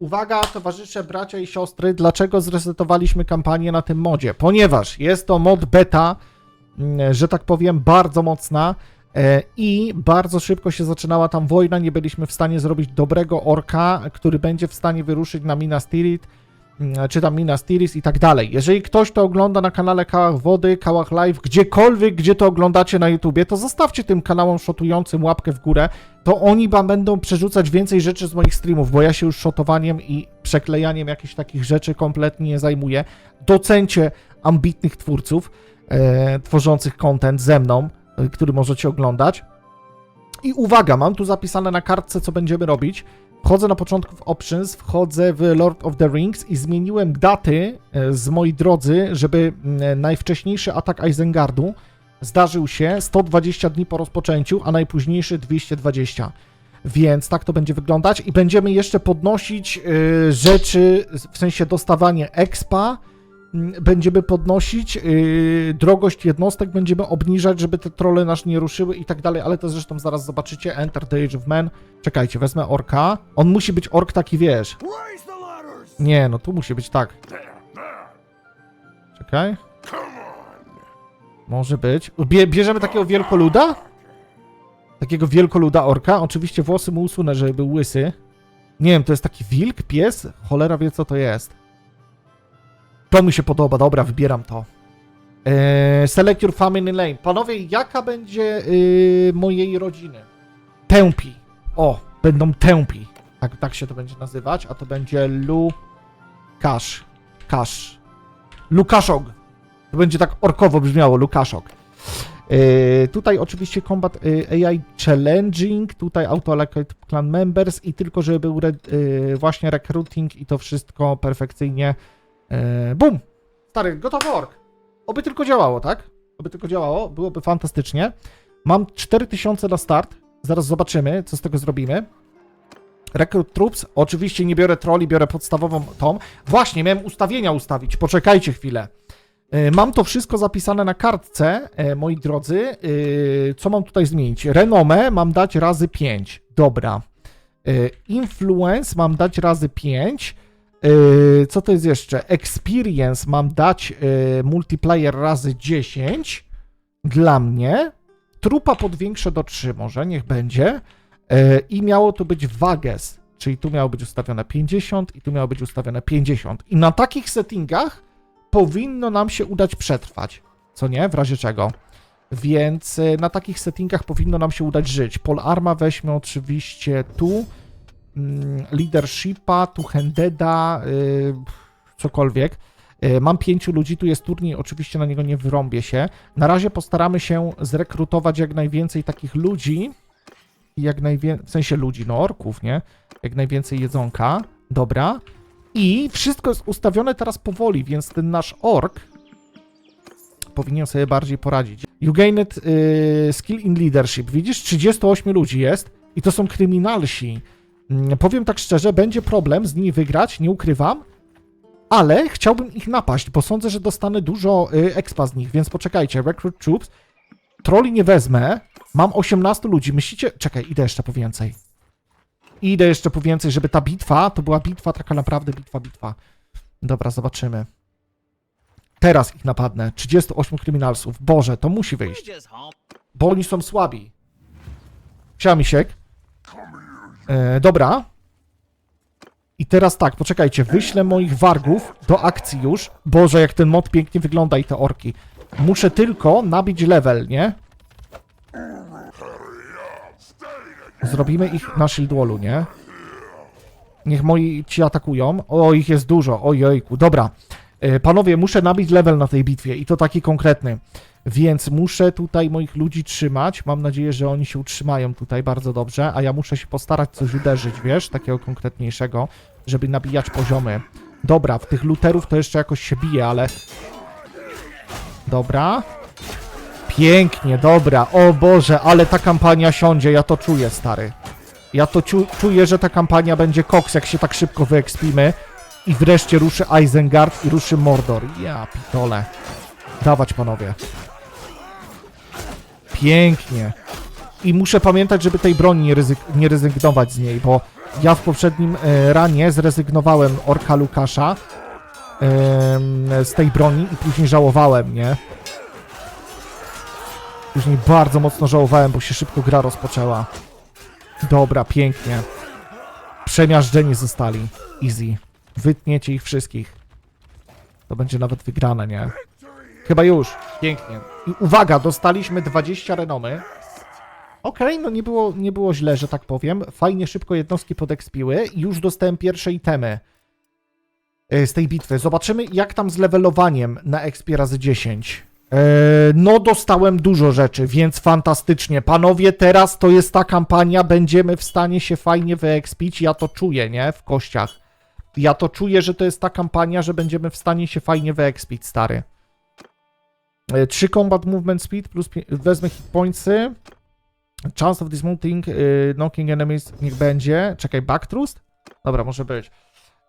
Uwaga, towarzysze, bracia i siostry, dlaczego zresetowaliśmy kampanię na tym modzie? Ponieważ jest to mod beta, mm, że tak powiem, bardzo mocna e, i bardzo szybko się zaczynała tam wojna. Nie byliśmy w stanie zrobić dobrego orka, który będzie w stanie wyruszyć na Minas Tirith, czy tam Minas Tirith i tak dalej. Jeżeli ktoś to ogląda na kanale Kałach Wody, Kałach Live, gdziekolwiek, gdzie to oglądacie na YouTubie, to zostawcie tym kanałom szotującym łapkę w górę, to oni wam będą przerzucać więcej rzeczy z moich streamów, bo ja się już szotowaniem i przeklejaniem jakichś takich rzeczy kompletnie nie zajmuję. Docencie ambitnych twórców e, tworzących content ze mną, e, który możecie oglądać. I uwaga, mam tu zapisane na kartce, co będziemy robić. Wchodzę na początku w Options, wchodzę w Lord of the Rings i zmieniłem daty e, z moi drodzy, żeby mm, najwcześniejszy atak Isengardu zdarzył się 120 dni po rozpoczęciu, a najpóźniejszy 220. Więc tak to będzie wyglądać i będziemy jeszcze podnosić y, rzeczy, w sensie dostawanie expa, będziemy podnosić y, drogość jednostek, będziemy obniżać, żeby te trole nasz nie ruszyły i tak dalej, ale to zresztą zaraz zobaczycie. Enter the Age of Man. Czekajcie, wezmę orka. On musi być ork taki, wiesz. Nie, no tu musi być tak. Czekaj. Może być. Bie bierzemy takiego wielkoluda? Takiego wielkoluda orka. Oczywiście włosy mu usunę, żeby był łysy. Nie wiem, to jest taki wilk, pies? Cholera wie, co to jest. To mi się podoba, dobra, wybieram to. Eee, select your family name. Panowie, jaka będzie yy, mojej rodziny? Tępi. O, będą tępi. Tak, tak się to będzie nazywać, a to będzie Lukasz. Kasz. Lukaszok. To będzie tak orkowo brzmiało, Lukaszok. Yy, tutaj oczywiście combat yy, AI challenging, tutaj auto allocate clan members i tylko żeby był re, yy, właśnie recruiting i to wszystko perfekcyjnie. Yy, bum! Stary, gotowy ork. Oby tylko działało, tak? Oby tylko działało, byłoby fantastycznie. Mam 4000 na start. Zaraz zobaczymy, co z tego zrobimy. Recruit Troops. Oczywiście nie biorę troli, biorę podstawową tą. Właśnie, miałem ustawienia ustawić. Poczekajcie chwilę. E, Mam to wszystko zapisane na kartce, e, moi drodzy. E, Co mam tutaj zmienić? Renomę mam dać razy 5. Dobra. Influence mam dać razy 5. E, Co to jest jeszcze? Experience mam dać e, multiplayer razy 10. Dla mnie. Trupa podwiększę do 3 może, niech będzie. E, I miało to być Wages, czyli tu miało być ustawione 50 i tu miało być ustawione 50. I na takich settingach powinno nam się udać przetrwać. Co nie? W razie czego. Więc na takich settingach powinno nam się udać żyć. Pol Arma weźmy oczywiście tu. Mm, Leadershipa, tu Handeda, y, cokolwiek. Y, Mam pięciu ludzi, tu jest turniej, oczywiście na niego nie wyrąbię się. Na razie postaramy się zrekrutować jak najwięcej takich ludzi, jak najwięcej, w sensie ludzi, no orków, nie? Jak najwięcej jedzonka. Dobra. I wszystko jest ustawione teraz powoli, więc ten nasz ork powinien sobie bardziej poradzić. You gained y, skill in leadership. Widzisz, 38 ludzi jest i to są kryminalsi. Mm, powiem tak szczerze, będzie problem z nimi wygrać, nie ukrywam, ale chciałbym ich napaść, bo sądzę, że dostanę dużo y, expa z nich, więc poczekajcie. Recruit troops. Troli nie wezmę. Mam 18 ludzi. Myślicie... Czekaj, idę jeszcze po więcej. Idę jeszcze po więcej, żeby ta bitwa, to była bitwa taka naprawdę bitwa, bitwa. Dobra, zobaczymy. Teraz ich napadnę. 38 kryminalsów. Boże, to musi wyjść. Bo oni są słabi. Siema, Misiek. E, dobra. I teraz tak, poczekajcie. Wyślę moich wargów do akcji już. Boże, jak ten mod pięknie wygląda i te orki. Muszę tylko nabić level, nie? Zrobimy ich na shield wallu, nie? Niech moi ci atakują. O, ich jest dużo. Ojejku. Dobra. E, Panowie, muszę nabić level na tej bitwie i to taki konkretny. Więc muszę tutaj moich ludzi trzymać. Mam nadzieję, że oni się utrzymają tutaj bardzo dobrze, a ja muszę się postarać coś uderzyć, wiesz, takiego konkretniejszego, żeby nabijać poziomy. Dobra, w tych luterów to jeszcze jakoś się bije, ale... Dobra. Pięknie, dobra. O Boże, ale ta kampania siądzie, ja to czuję, stary. Ja to czuję, że ta kampania będzie koks, jak się tak szybko wyekspimy. I wreszcie ruszy Isengard i ruszy Mordor. Ja pitole. Dawać, panowie. Pięknie. I muszę pamiętać, żeby tej broni nie, ryzyk- nie rezygnować z niej, bo Ja w poprzednim e, ranie zrezygnowałem orka Lukasza em, z tej broni i później żałowałem, nie? Później bardzo mocno żałowałem, bo się szybko gra rozpoczęła. Dobra, pięknie. Przemiażdżeni zostali. Easy. Wytniecie ich wszystkich. To będzie nawet wygrane, nie? Chyba już. Pięknie. I uwaga, dostaliśmy 20 renomy. Okej, no nie było, nie było źle, że tak powiem. Fajnie szybko jednostki podekspiły już dostałem pierwsze itemy e, z tej bitwy. Zobaczymy, jak tam z levelowaniem na expie razy 10. E, No, dostałem dużo rzeczy, więc fantastycznie. Panowie, teraz to jest ta kampania, będziemy w stanie się fajnie wyekspić. Ja to czuję, nie? W kościach. Ja to czuję, że to jest ta kampania, że będziemy w stanie się fajnie wyekspić, stary. 3 combat movement speed plus wezmę hit pointsy. Chance of dismounting, y, knocking enemies, niech będzie. Czekaj, back thrust? Dobra, może być.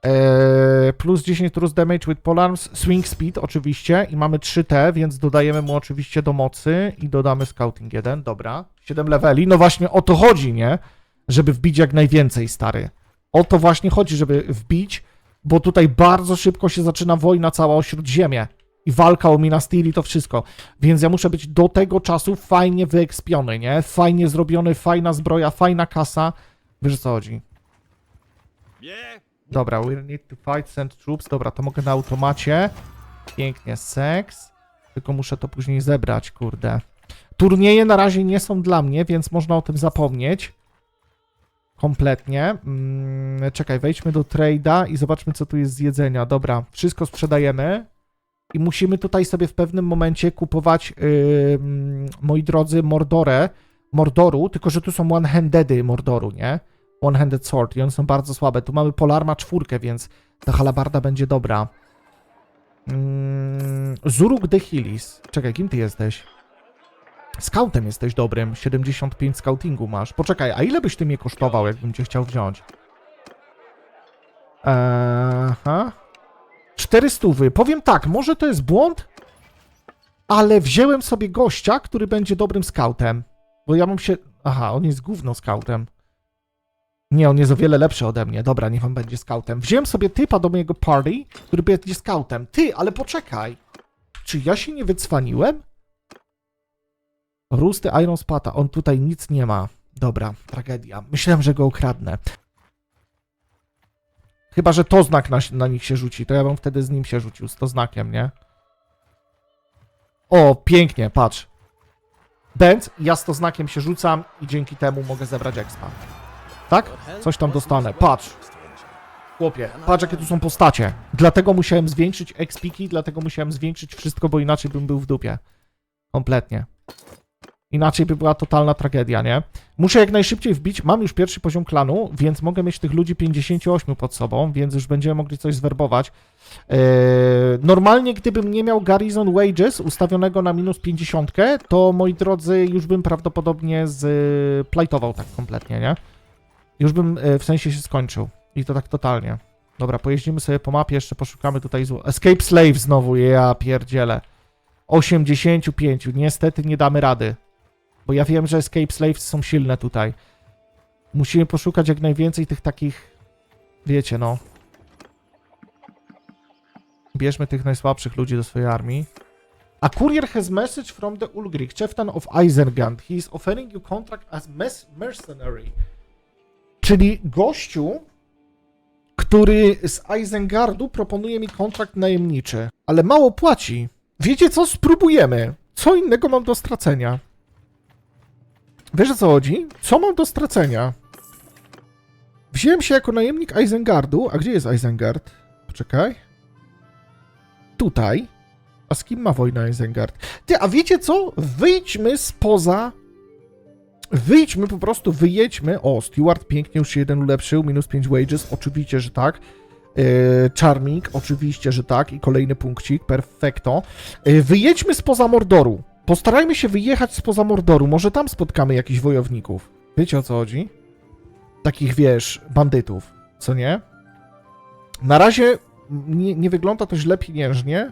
Eee, plus 10 thrust damage with polearms, swing speed oczywiście i mamy 3T, więc dodajemy mu oczywiście do mocy i dodamy scouting 1, dobra. 7 leveli, no właśnie o to chodzi, nie? Żeby wbić jak najwięcej, stary. O to właśnie chodzi, żeby wbić, bo tutaj bardzo szybko się zaczyna wojna cała o Śródziemie i walka o Minas Tirith i to wszystko. Więc ja muszę być do tego czasu fajnie wyekspiony, nie? Fajnie zrobiony, fajna zbroja, fajna kasa. Wiesz o co chodzi? Dobra, we need to fight, send troops. Dobra, to mogę na automacie. Pięknie, seks. Tylko muszę to później zebrać, kurde. Turnieje na razie nie są dla mnie, więc można o tym zapomnieć. Kompletnie. Mm, czekaj, wejdźmy do trade'a i zobaczmy, co tu jest z jedzenia. Dobra, wszystko sprzedajemy. I musimy tutaj sobie w pewnym momencie kupować, yy, moi drodzy, Mordorę, Mordoru, tylko że tu są one-handedy Mordoru, nie? One-handed sword i one są bardzo słabe. Tu mamy Polarma czwórkę, więc ta halabarda będzie dobra. Mm, Zuruk de Hilis. Czekaj, kim ty jesteś? Scoutem jesteś dobrym. 75 scoutingu masz. Poczekaj, a ile byś ty mnie kosztował, jakbym cię chciał wziąć? Aha. 400. Powiem tak, może to jest błąd, ale wziąłem sobie gościa, który będzie dobrym scoutem. Bo ja mam się. Aha, on jest gówno scoutem. Nie, on jest o wiele lepszy ode mnie. Dobra, niech on będzie scoutem. Wziąłem sobie typa do mojego party, który będzie scoutem. Ty, ale poczekaj. Czy ja się nie wycwaniłem? Rusty Iron Spata. On tutaj nic nie ma. Dobra, tragedia. Myślałem, że go ukradnę. Chyba, że to znak na, na nich się rzuci, to ja bym wtedy z nim się rzucił, z to znakiem, nie? O, pięknie, patrz. Benz, ja z to znakiem się rzucam i dzięki temu mogę zebrać expa. Tak? Coś tam dostanę. Patrz. Chłopie, patrz jakie tu są postacie. Dlatego musiałem zwiększyć expiki, dlatego musiałem zwiększyć wszystko, bo inaczej bym był w dupie. Kompletnie. Inaczej by była totalna tragedia, nie? Muszę jak najszybciej wbić. Mam już pierwszy poziom klanu, więc mogę mieć tych ludzi 58 pod sobą, więc już będziemy mogli coś zwerbować. Eee, normalnie, gdybym nie miał Garrison Wages ustawionego na minus 50, to moi drodzy, już bym prawdopodobnie zplajtował tak kompletnie, nie? Już bym e, w sensie się skończył. I to tak totalnie. Dobra, pojeździmy sobie po mapie, jeszcze poszukamy tutaj zło. Escape Slave znowu, ja pierdzielę. 85. Niestety nie damy rady. Bo ja wiem, że Escape Slaves są silne tutaj. Musimy poszukać jak najwięcej tych takich. Wiecie, no. Bierzmy tych najsłabszych ludzi do swojej armii. A courier has message from the Ulgric, chieftain of Isengard. He is offering you contract as mercenary. Czyli gościu, który z Isengardu proponuje mi kontrakt najemniczy, ale mało płaci. Wiecie co? Spróbujemy. Co innego mam do stracenia? Wiesz o co chodzi? Co mam do stracenia? Wziąłem się jako najemnik Isengardu. A gdzie jest Isengard? Poczekaj. Tutaj. A z kim ma wojna Isengard? Ty, a wiecie co? Wyjdźmy spoza... Wyjdźmy po prostu, wyjedźmy. O, Steward pięknie już się jeden ulepszył. Minus 5 wages. Oczywiście, że tak. Yy, Charming, oczywiście, że tak. I kolejny punkcik. Perfekto. Yy, wyjedźmy spoza Mordoru. Postarajmy się wyjechać spoza Mordoru. Może tam spotkamy jakichś wojowników. Wiecie o co chodzi? Takich, wiesz, bandytów. Co nie? Na razie nie, nie wygląda to źle pieniężnie.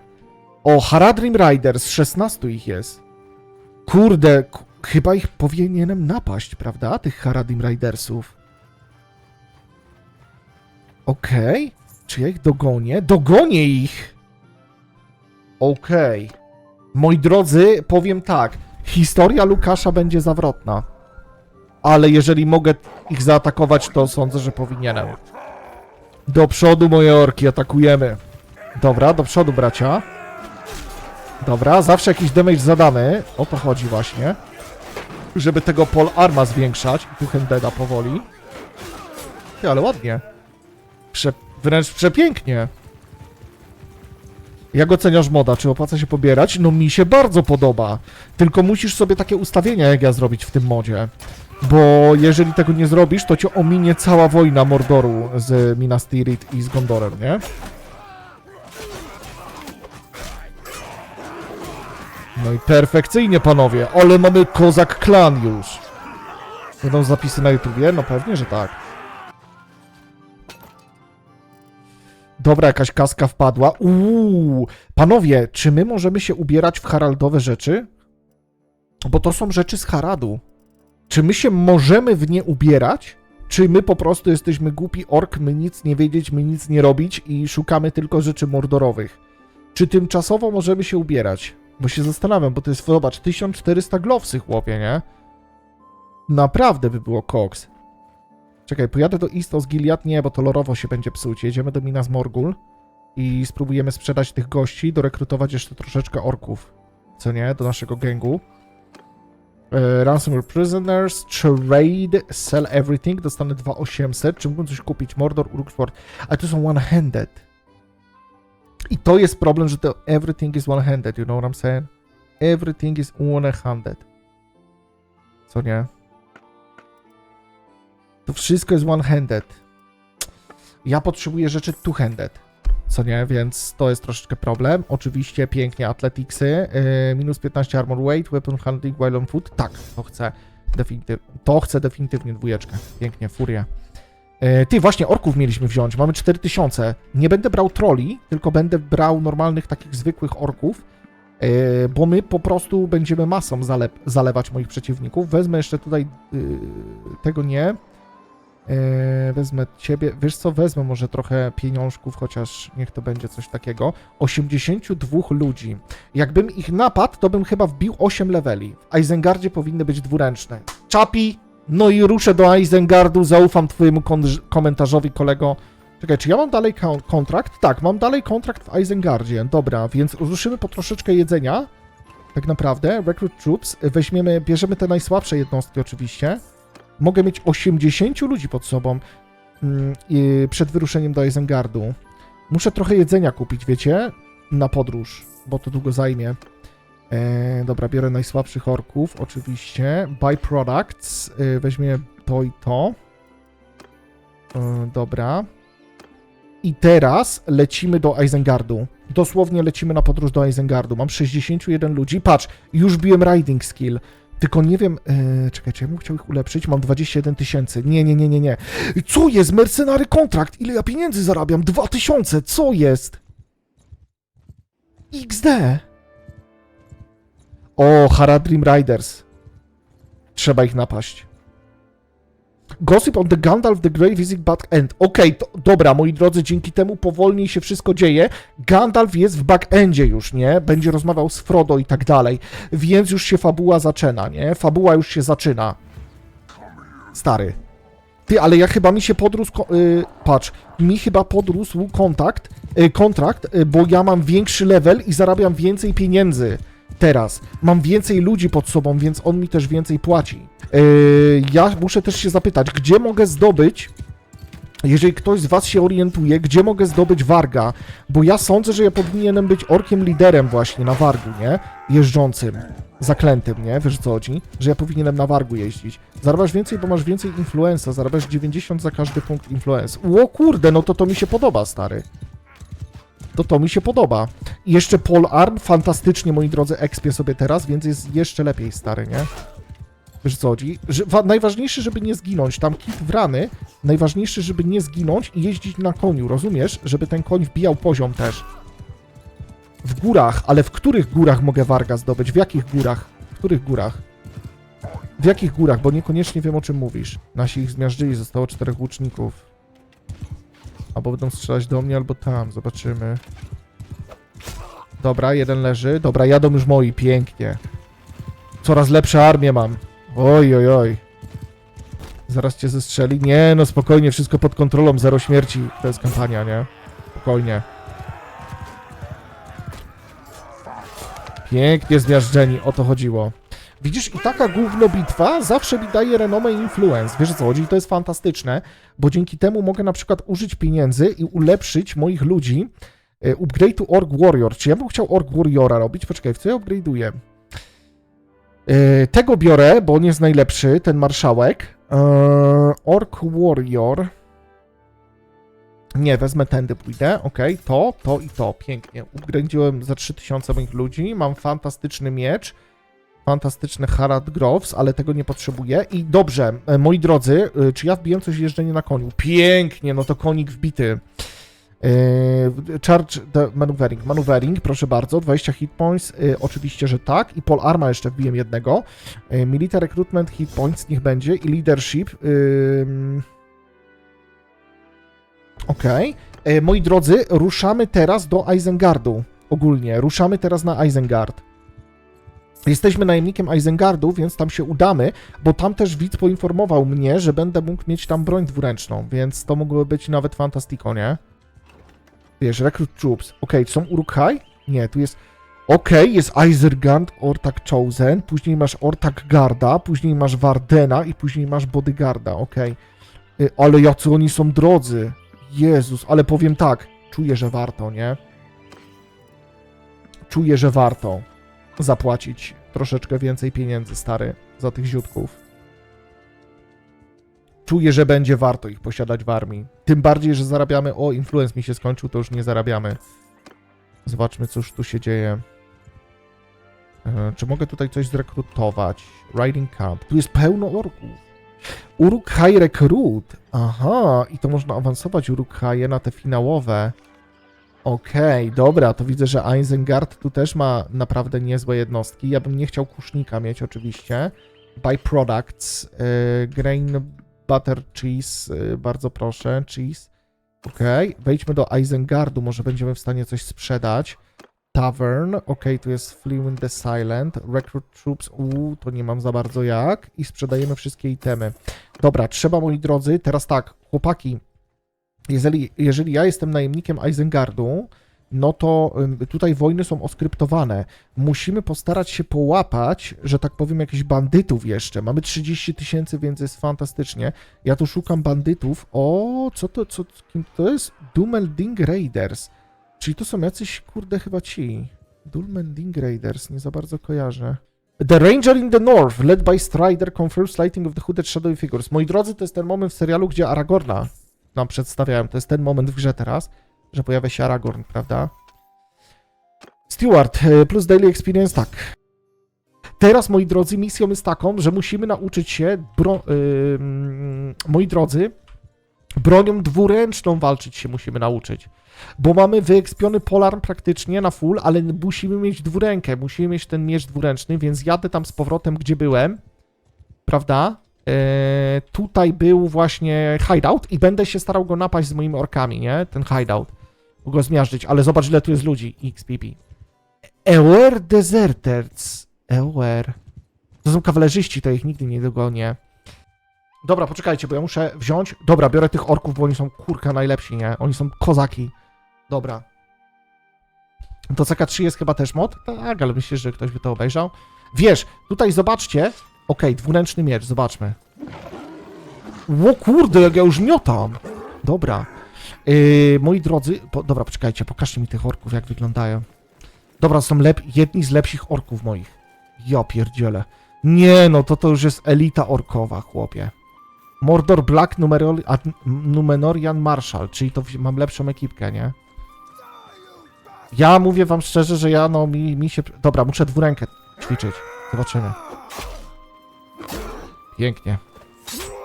O, Haradrim Riders, 16 ich jest. Kurde, chyba ich powinienem napaść, prawda? Tych Haradrim Ridersów. Okej. Czy ja ich dogonię? Dogonię ich! Okej. Moi drodzy, powiem tak. Historia Lukasza będzie zawrotna. Ale jeżeli mogę ich zaatakować, to sądzę, że powinienem. Do przodu, moje orki, atakujemy. Dobra, do przodu, bracia. Dobra, zawsze jakiś damage zadamy. O to chodzi właśnie. Żeby tego pol arma zwiększać. Tu handeda powoli. Ty, ale ładnie. Prze wręcz przepięknie. Jak oceniasz moda? Czy opłaca się pobierać? No mi się bardzo podoba. Tylko musisz sobie takie ustawienia jak ja zrobić w tym modzie. Bo jeżeli tego nie zrobisz, to cię ominie cała wojna Mordoru z Minas Tirith i z Gondorem, nie? No i perfekcyjnie, panowie. Ale mamy kozak klan już. Będą zapisy na YouTubie? No pewnie, że tak. Dobra, jakaś kaska wpadła. Uuu, panowie, czy my możemy się ubierać w haraldowe rzeczy? Bo to są rzeczy z Haradu. Czy my się możemy w nie ubierać? Czy my po prostu jesteśmy głupi ork, my nic nie wiedzieć, my nic nie robić i szukamy tylko rzeczy mordorowych? Czy tymczasowo możemy się ubierać? Bo się zastanawiam, bo to jest, zobacz, 1400 glowsy, chłopie, nie? Naprawdę by było koks. Czekaj, pojadę do Istos Gilead? Nie, bo to lorowo się będzie psuć. Jedziemy do Minas Morgul i spróbujemy sprzedać tych gości, dorekrutować jeszcze troszeczkę orków. Co nie? Do naszego gangu. E, ransom your prisoners, trade, sell everything, dostanę 2800, czy mógłbym coś kupić? Mordor, Uruk-Sport, ale to są one-handed. I to jest problem, że to everything is one-handed, you know what I'm saying? Everything is one-handed. Co nie? To wszystko jest one-handed. Ja potrzebuję rzeczy two-handed. Co nie, więc to jest troszeczkę problem. Oczywiście pięknie athleticsy, yy, minus 15 armor weight, weapon handling while on foot. Tak, to chcę to chcę definitywnie dwójeczkę. Pięknie, furia. Yy, ty, właśnie orków mieliśmy wziąć, mamy 4000. Nie będę brał troli, tylko będę brał normalnych takich zwykłych orków, yy, bo my po prostu będziemy masą zale zalewać moich przeciwników. Wezmę jeszcze tutaj yy, tego nie. Eee, wezmę ciebie. Wiesz co, wezmę może trochę pieniążków, chociaż niech to będzie coś takiego. 82 ludzi. Jakbym ich napadł, to bym chyba wbił 8 leveli. W Isengardzie powinny być dwuręczne. Czapi! No i ruszę do Isengardu, zaufam twojemu komentarzowi, kolego. Czekaj, czy ja mam dalej kon- kontrakt? Tak, mam dalej kontrakt w Isengardzie. Dobra, więc ruszymy po troszeczkę jedzenia. Tak naprawdę. Recruit troops. Weźmiemy, bierzemy te najsłabsze jednostki oczywiście mogę mieć 80 ludzi pod sobą i przed wyruszeniem do Isengardu. Muszę trochę jedzenia kupić, wiecie, na podróż, bo to długo zajmie. E, dobra, biorę najsłabszych orków, oczywiście. Buy products, e, weźmie to i to. E, dobra. I teraz lecimy do Isengardu. Dosłownie lecimy na podróż do Isengardu. Mam 61 ludzi. Patrz, już biłem riding skill. Tylko nie wiem, e, czekajcie, ja bym chciał ich ulepszyć, mam 21 tysięcy. Nie, nie, nie, nie, nie. Co jest? Mercenary kontrakt. Ile ja pieniędzy zarabiam? 2000. Co jest? XD. O, Haradrim Riders. Trzeba ich napaść. Gossip on the Gandalf the Grey Visit Back End. Okej, to dobra, moi drodzy, dzięki temu powolniej się wszystko dzieje. Gandalf jest w backendzie już, nie? Będzie rozmawiał z Frodo i tak dalej. Więc już się fabuła zaczyna, nie? Fabuła już się zaczyna. Stary. Ty, ale ja chyba mi się podrósł. ko- Y, patrz, mi chyba podrósł kontakt, y, kontrakt, y, bo ja mam większy level i zarabiam więcej pieniędzy. Teraz mam więcej ludzi pod sobą, więc on mi też więcej płaci. Y, ja muszę też się zapytać, gdzie mogę zdobyć jeżeli ktoś z Was się orientuje, gdzie mogę zdobyć warga, bo ja sądzę, że ja powinienem być orkiem liderem właśnie na wargu, nie? Jeżdżącym, zaklętym, nie? Wiesz co chodzi? Że ja powinienem na wargu jeździć. Zarabiasz więcej, bo masz więcej influenza, zarabiasz 90 za każdy punkt influence. O kurde, no to to mi się podoba, stary. To to mi się podoba. I jeszcze Pole Arm, fantastycznie, moi drodzy, ekspię sobie teraz, więc jest jeszcze lepiej, stary, nie? Wiesz co chodzi? Że, wa, najważniejsze, żeby nie zginąć. Tam kit w rany. Najważniejsze, żeby nie zginąć i jeździć na koniu, rozumiesz? Żeby ten koń wbijał poziom też. W górach, ale w których górach mogę warga zdobyć? W jakich górach? W których górach? W jakich górach? Bo niekoniecznie wiem, o czym mówisz. Nasi ich zmiażdżyli, zostało czterech łuczników. Albo będą strzelać do mnie, albo tam. Zobaczymy. Dobra, jeden leży. Dobra, jadą już moi. Pięknie. Coraz lepsze armię mam. Oj, oj, oj. Zaraz cię zestrzeli. Nie, no spokojnie, wszystko pod kontrolą. Zero śmierci. To jest kampania, nie? Spokojnie. Pięknie zmiażdżeni, o to chodziło. Widzisz, i taka gówno bitwa zawsze mi daje renomę influence. Wiesz o co chodzi? I to jest fantastyczne, bo dzięki temu mogę na przykład użyć pieniędzy i ulepszyć moich ludzi. E, Upgrade to Orc Warrior. Czy ja bym chciał Orc Warriora robić? Poczekaj, w co ja upgrade'uję? E, Tego biorę, bo on jest najlepszy, ten marszałek. E, Orc Warrior. Nie, wezmę tędy, pójdę. Ok, to, to i to. Pięknie. Upgrade'iłem za 3000 moich ludzi. Mam fantastyczny miecz. Fantastyczny Harald Groves, ale tego nie potrzebuję. I dobrze, e, moi drodzy, e, czy ja wbiłem coś jeżdżenie na koniu? Pięknie, no to konik wbity. E, Charge the maneuvering. Maneuvering, proszę bardzo, 20 hit points, oczywiście, że tak. I pole arma jeszcze wbiłem jednego. E, Military recruitment, hit points, niech będzie. I leadership. ym, Okej. E, Moi drodzy, ruszamy teraz do Eisengardu. Ogólnie, ruszamy teraz na Eisengard. Jesteśmy najemnikiem Eisengardu, więc tam się udamy, bo tam też widz poinformował mnie, że będę mógł mieć tam broń dwuręczną, więc to mogło być nawet fantastiko, nie? Wiesz, recruit troops. Okej, są Uruk-hai? Nie, tu jest... Okej, jest Eisergard, Ortak Chosen, później masz Ortak Garda, później masz Wardena i później masz Bodyguarda, okej. Y, Ale jacy oni są drodzy. Jezus, ale powiem tak, czuję, że warto, nie? Czuję, że warto zapłacić troszeczkę więcej pieniędzy, stary, za tych ziutków. Czuję, że będzie warto ich posiadać w armii. Tym bardziej, że zarabiamy. O, influence mi się skończył, to już nie zarabiamy. Zobaczmy, cóż tu się dzieje. E, czy mogę tutaj coś zrekrutować? Riding Camp. Tu jest pełno orków. Uruk-hai Recruit. Aha, i to można awansować Uruk-haie na te finałowe. Okej, dobra, to widzę, że Eisengard tu też ma naprawdę niezłe jednostki. Ja bym nie chciał kusznika mieć oczywiście. Byproducts, y, grain butter cheese, y, bardzo proszę, cheese. Okej, wejdźmy do Eisengardu, może będziemy w stanie coś sprzedać. Tavern, okej, tu jest Fluent the Silent, Recruit Troops, uuu, to nie mam za bardzo jak. I sprzedajemy wszystkie itemy. Dobra, trzeba, moi drodzy, teraz tak, chłopaki, jeżeli, jeżeli ja jestem najemnikiem Eisengardu, no to tutaj wojny są oskryptowane. Musimy postarać się połapać, że tak powiem, jakichś bandytów jeszcze. Mamy 30 tysięcy, więc jest fantastycznie. Ja tu szukam bandytów. O, co to, co, kim to jest? Dumelding Raiders. Czyli to są jacyś, kurde, chyba ci. Dumelding Raiders, nie za bardzo kojarzę. The Ranger in the North, led by Strider, confirms lighting of the hooded shadowy figures. Moi drodzy, to jest ten moment w serialu, gdzie Aragorna nam przedstawiałem. To jest ten moment w grze teraz, że pojawia się Aragorn, prawda? Steward, y, plus daily experience, tak. Teraz, moi drodzy, misją jest taką, że musimy nauczyć się, bro, y, mm, moi drodzy, bronią dwuręczną walczyć się musimy nauczyć. Bo mamy wyekspiony polarm praktycznie na full, ale musimy mieć dwurękę, musimy mieć ten miecz dwuręczny, więc jadę tam z powrotem, gdzie byłem, prawda? E, tutaj był właśnie hideout i będę się starał go napaść z moimi orkami, nie? Ten hideout. Go zmiażdżyć, ale zobacz ile tu jest ludzi. XPP. Ewer Deserters. Ewer. To są kawalerzyści, to ich nigdy nie dogonię. Dobra, poczekajcie, bo ja muszę wziąć... Dobra, biorę tych orków, bo oni są kurka najlepsi, nie? Oni są kozaki. Dobra. To CK3 jest chyba też mod? Tak, ale myślę, że ktoś by to obejrzał. Wiesz, tutaj zobaczcie. Okej, dwuręczny miecz, zobaczmy. Ło kurde, jak ja już miotam. Dobra. Yy, moi drodzy, po, dobra, poczekajcie, pokażcie mi tych orków, jak wyglądają. Dobra, są lep, jedni z lepszych orków moich. Ja pierdzielę. Nie, no to to już jest elita orkowa, chłopie. Mordor Black Numerol, Numenorian Marshal, czyli to mam lepszą ekipkę, nie? Ja mówię wam szczerze, że ja, no, mi, mi się... Dobra, muszę dwurękę ćwiczyć. Zobaczymy. Pięknie.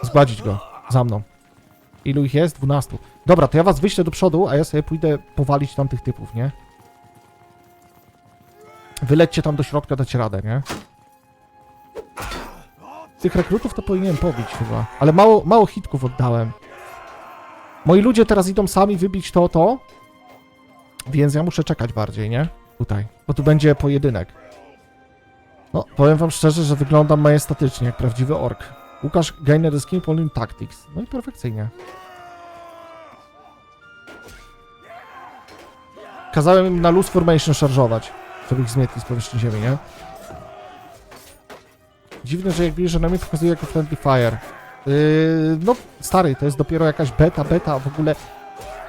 Zgładzić go. Za mną. Ilu ich jest? 12. Dobra, to ja was wyślę do przodu, a ja sobie pójdę powalić tam tych typów, nie? Wylećcie tam do środka, dacie radę, nie? Tych rekrutów to powinienem pobić chyba. Ale mało, mało hitków oddałem. Moi ludzie teraz idą sami wybić to, to. Więc ja muszę czekać bardziej, nie? Tutaj. Bo tu będzie pojedynek. No, powiem wam szczerze, że wyglądam majestatycznie, jak prawdziwy ork. Łukasz Gainer Skin Polin Tactics. No i perfekcyjnie. Kazałem im na loose formation szarżować, żeby ich zmietli z powierzchni ziemi, nie? Dziwne, że jak bierze na mnie, pokazuje jako friendly fire. Yy, no, stary, to jest dopiero jakaś beta, beta, w ogóle...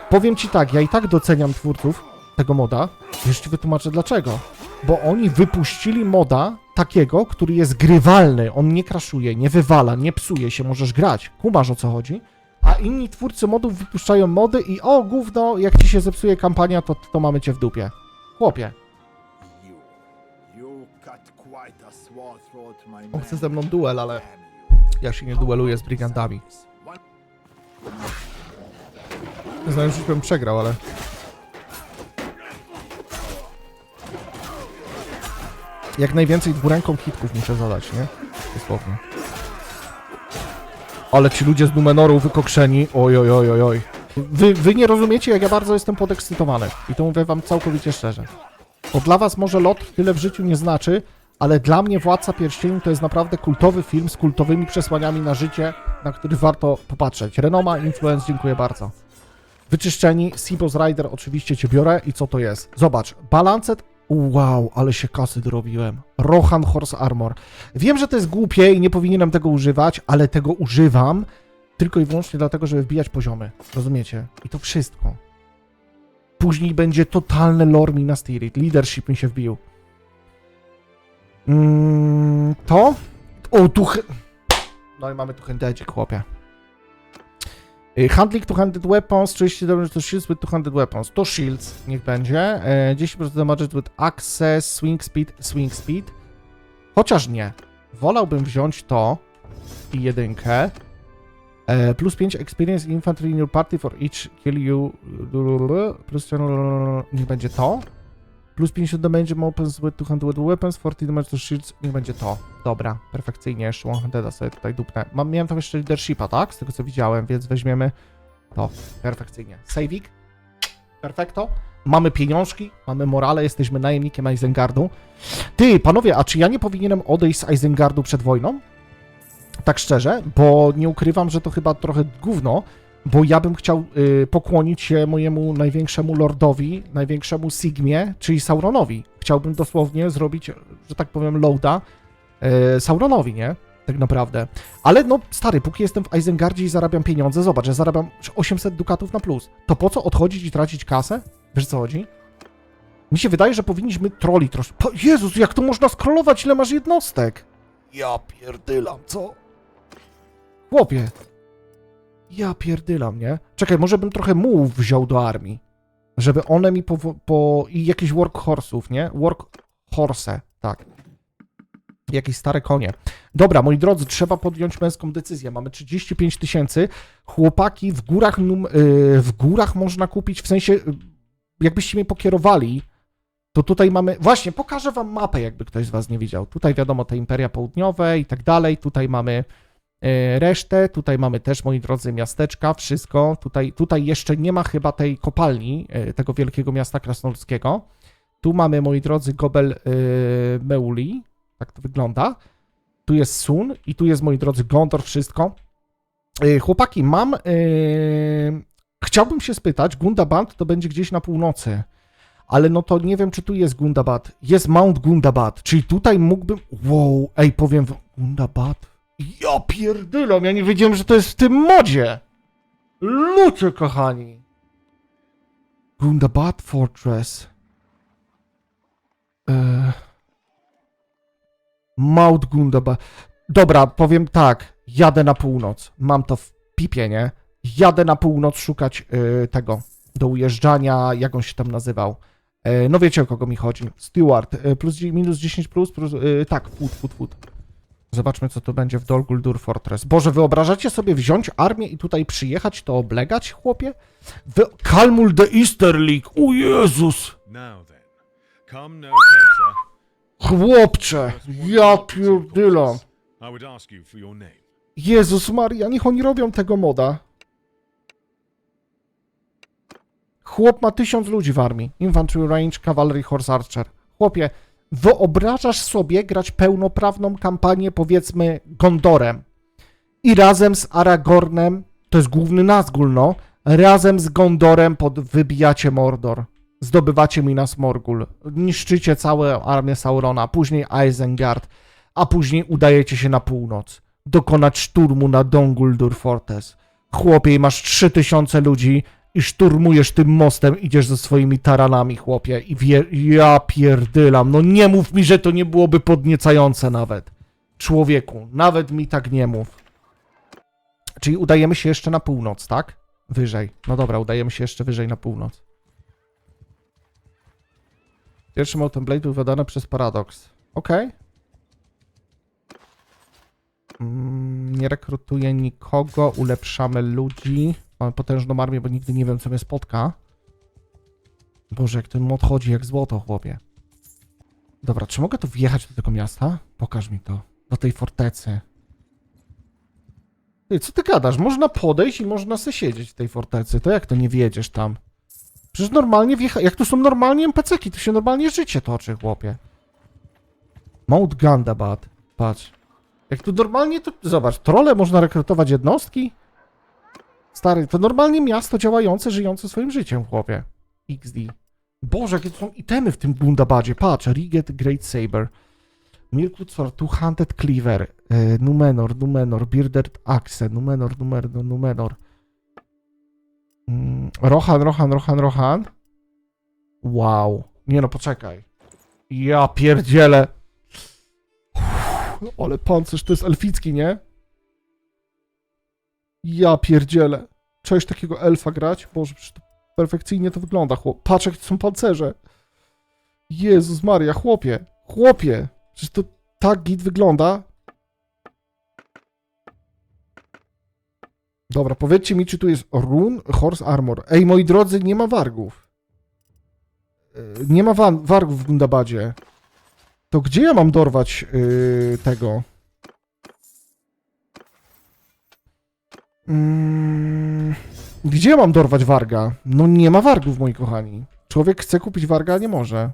Powiem ci tak, ja i tak doceniam twórców tego moda. Już ci wytłumaczę dlaczego. Bo oni wypuścili moda takiego, który jest grywalny. On nie kraszuje, nie wywala, nie psuje się, możesz grać. Kumasz o co chodzi. A inni twórcy modów wypuszczają mody i o gówno, jak ci się zepsuje kampania, to, to mamy cię w dupie. Chłopie, on chce ze mną duel, ale ja się nie dueluję z brigandami. Znam, że bym przegrał, ale... Jak najwięcej dwuręką hitków muszę zadać, nie? Dosłownie. Ale ci ludzie z Numenoru wykokrzeni, oj, oj, oj, oj, oj. Wy, wy nie rozumiecie, jak ja bardzo jestem podekscytowany. I to mówię wam całkowicie szczerze. Bo dla was może lot tyle w życiu nie znaczy, ale dla mnie Władca Pierścieni to jest naprawdę kultowy film z kultowymi przesłaniami na życie, na który warto popatrzeć. Renoma, Influence, dziękuję bardzo. Wyczyszczeni, Seabos Rider, oczywiście cię biorę i co to jest? Zobacz, Balancet, wow, ale się kasy dorobiłem. Rohan Horse Armor. Wiem, że to jest głupie i nie powinienem tego używać, ale tego używam tylko i wyłącznie dlatego, żeby wbijać poziomy. Rozumiecie? I to wszystko. Później będzie totalne lore mi na Spirit. Leadership mi się wbił. Mm, to? O, tu... No i mamy tu handedzik, chłopie. Y, Handling two-handed weapons, 30 damage to shields with two-handed weapons. To shields, niech będzie. E, 10% damage with access, swing speed, swing speed. Chociaż nie. Wolałbym wziąć to i jedynkę. E, plus 5 experience infantry in your party for each kill you. Plus niech będzie to. Plus 50 damage opens with 200 weapons, 40 damage to shields, niech będzie to. Dobra, perfekcyjnie, jeszcze one sobie tutaj dupnę. Mam, miałem tam jeszcze leadershipa, tak? Z tego co widziałem, więc weźmiemy to. Perfekcyjnie. Saving. Perfekto. Mamy pieniążki, mamy morale, jesteśmy najemnikiem Isengardu. Ty, panowie, a czy ja nie powinienem odejść z Isengardu przed wojną? Tak szczerze, bo nie ukrywam, że to chyba trochę gówno, bo ja bym chciał y, pokłonić się mojemu największemu lordowi, największemu Sigmie, czyli Sauronowi. Chciałbym dosłownie zrobić, że tak powiem, loada y, Sauronowi, nie? Tak naprawdę. Ale no, stary, póki jestem w Isengardzie i zarabiam pieniądze, zobacz, że zarabiam 800 dukatów na plus. To po co odchodzić i tracić kasę? Wiesz co chodzi? Mi się wydaje, że powinniśmy troli troszkę. Jezus, jak to można scrollować, ile masz jednostek? Ja pierdylam, co? Chłopie. Ja pierdylam, nie? Czekaj, może bym trochę mułów wziął do armii. Żeby one mi po... po I jakieś workhorse'ów, nie? Workhorse, tak. Jakieś stare konie. Dobra, moi drodzy, trzeba podjąć męską decyzję. Mamy 35 tysięcy. Chłopaki w górach, num, yy, w górach można kupić, w sensie, jakbyście mnie pokierowali, to tutaj mamy. Właśnie, pokażę wam mapę, jakby ktoś z was nie widział. Tutaj wiadomo, te Imperia Południowe i tak dalej. Tutaj mamy resztę. Tutaj mamy też, moi drodzy, miasteczka, wszystko. Tutaj, tutaj jeszcze nie ma chyba tej kopalni, e, tego wielkiego miasta krasnoludzkiego. Tu mamy, moi drodzy, Gobel e, Meuli. Tak to wygląda. Tu jest Sun i tu jest, moi drodzy, Gondor, wszystko. E, Chłopaki, mam. e, Chciałbym się spytać, Gundabad to będzie gdzieś na północy. Ale no to nie wiem, czy tu jest Gundabad. Jest Mount Gundabad, czyli tutaj mógłbym... Wow, ej, powiem... Gundabad? Ja pierdylam, ja nie wiedziałem, że to jest w tym modzie! Ludzie kochani! Gundabad Fortress. Eee... Mount Gundabad. Dobra, powiem tak. Jadę na północ. Mam to w pipie, nie? Jadę na północ szukać yy, tego. Do ujeżdżania, jak on się tam nazywał. E, No wiecie o kogo mi chodzi. Steward. e, Plus, minus 10 plus, plus e, tak, food, food, food. Zobaczmy, co to będzie w Dol Guldur Fortress. Boże, wyobrażacie sobie wziąć armię i tutaj przyjechać, to oblegać, chłopie? Wy... Kalmul de Easterling! O Jezus! No. Chłopcze! Ja pierdylam! Jezus Maria, niech oni robią tego moda. Chłop ma tysiąc ludzi w armii. Infantry Range, Cavalry, Horse Archer. Chłopie, wyobrażasz sobie grać pełnoprawną kampanię, powiedzmy, Gondorem. I razem z Aragornem, to jest główny Nazgul, no, razem z Gondorem pod wybijacie Mordor. Zdobywacie Minas Morgul, niszczycie całą armię Saurona, później Isengard, a później udajecie się na północ, dokonać szturmu na Dol Guldur Fortress. Chłopie, i masz 3000 ludzi i szturmujesz tym mostem, idziesz ze swoimi taranami, chłopie, i wie, ja pierdylam, no nie mów mi, że to nie byłoby podniecające nawet. Człowieku, nawet mi tak nie mów. Czyli udajemy się jeszcze na północ, tak? Wyżej. No dobra, udajemy się jeszcze wyżej na północ. Pierwszy Mountain Blade był wydany przez Paradox. Okej. Mm, nie rekrutuję nikogo, ulepszamy ludzi. Mamy potężną armię, bo nigdy nie wiem, co mnie spotka. Boże, jak ten mod chodzi jak złoto, chłopie. Dobra, czy mogę tu wjechać do tego miasta? Pokaż mi to. Do tej fortecy. Ty, co ty gadasz? Można podejść i można se siedzieć w tej fortecy. To jak to nie wjedziesz tam? Przecież normalnie wjecha... Jak tu są normalnie NPC-ki, to się normalnie życie toczy, chłopie. Mount Gandabad. Patrz. Jak tu normalnie to... Zobacz, trole można rekrutować jednostki. Stary, to normalnie miasto działające, żyjące swoim życiem, chłopie. XD. Boże, jakie to są itemy w tym Gundabadzie. Patrz, Riget Great Saber. Mirkwood Sword, Two-Handed Cleaver, e, Numenor, Numenor, Bearded Axe, Numenor, Numenor, Numenor. Mm, Rohan, Rohan, Rohan, Rohan. Wow. Nie no, poczekaj. Ja pierdzielę. Uff, Ale pancerz to jest elficki, nie? Ja pierdzielę. Cześć takiego elfa grać? Boże, przecież to perfekcyjnie to wygląda, chłop. Patrz, jakie są pancerze. Jezus Maria, chłopie. Chłopie. Przecież to tak git wygląda. Dobra, powiedzcie mi, czy tu jest run, horse armor. Ej, moi drodzy, nie ma wargów. Yy, Nie ma wa- wargów w Gundabadzie. To gdzie ja mam dorwać yy, tego? Mm, gdzie mam dorwać warga? No nie ma wargów, moi kochani. Człowiek chce kupić warga, a nie może.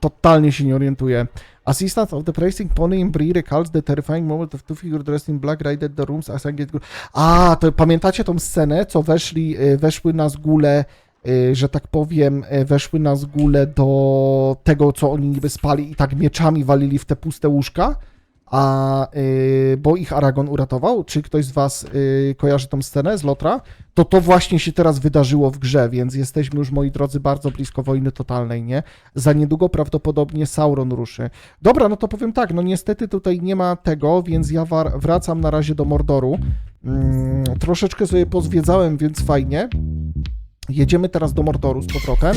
Totalnie się nie orientuje. Assistant of the Praising Pony in Brie recalls the terrifying moment of two figure dressed in black raided the rooms as I get... A, to pamiętacie tą scenę, co weszli, y, weszły na zgule, y, że tak powiem, y, weszły na zgule do tego, co oni niby spali i tak mieczami walili w te puste łóżka? A, y, bo ich Aragon uratował? Czy ktoś z was y, kojarzy tą scenę z Lotra? To to właśnie się teraz wydarzyło w grze, więc jesteśmy już, moi drodzy, bardzo blisko wojny totalnej, nie? Za niedługo prawdopodobnie Sauron ruszy. Dobra, no to powiem tak, no niestety tutaj nie ma tego, więc ja wracam na razie do Mordoru. Mm, troszeczkę sobie pozwiedzałem, więc fajnie. Jedziemy teraz do Mordoru z powrotem.